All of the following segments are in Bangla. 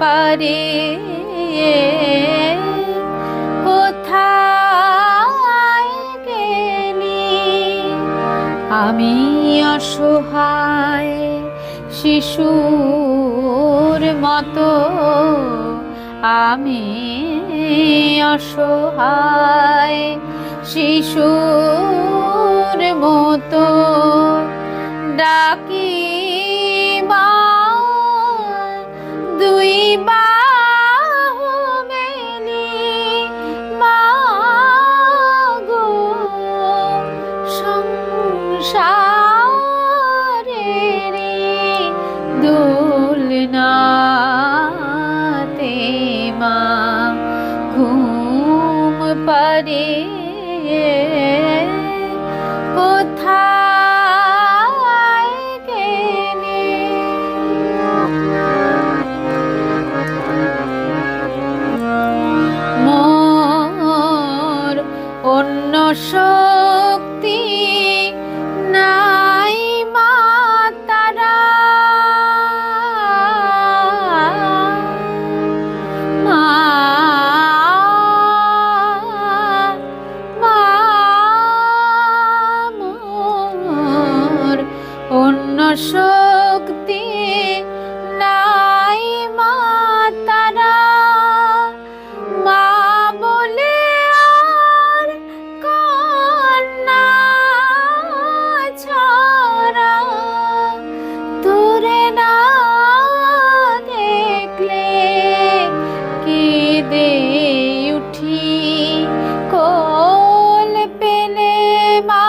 পারে। গেলি আমি অসহায় শিশুর মতো আমি অসহায় শিশুর মতো। শক্তি নাই মা তারা মা বলে আর কন্যা ছড়া তোরে না দেখলে কেঁদে উঠি কোল পেলে মা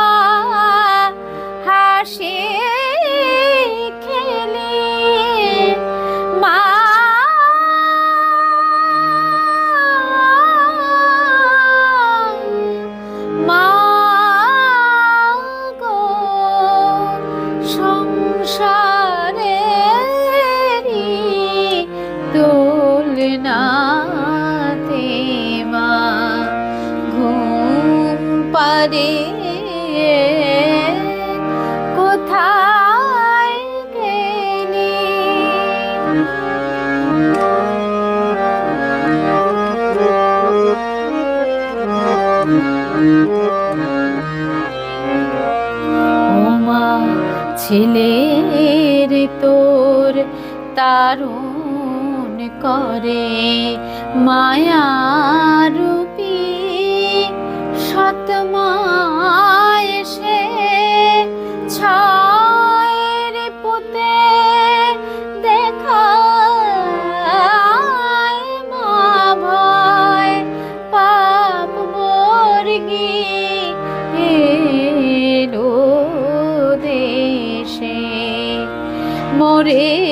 কোথায় ছেলের তোর তারুণ করে মায়া রূপী সতমায় সে ছয়ের পুতে দেখায় মা ভয় পাপ বর্গী এলো দেশে। মোরে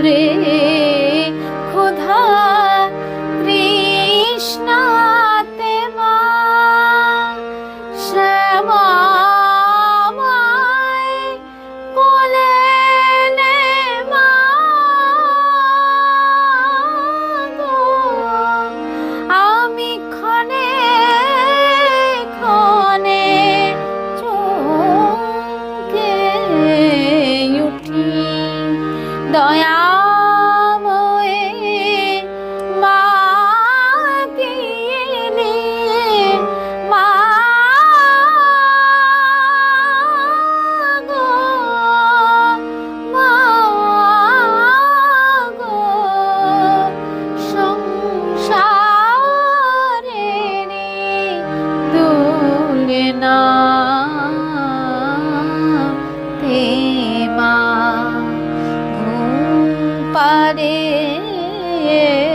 মোরে ক্ষুধা তৃষ্ণাতে মা শ্যামায় কোলে নে মা গো। আমি ক্ষণে ক্ষণে দয়া রে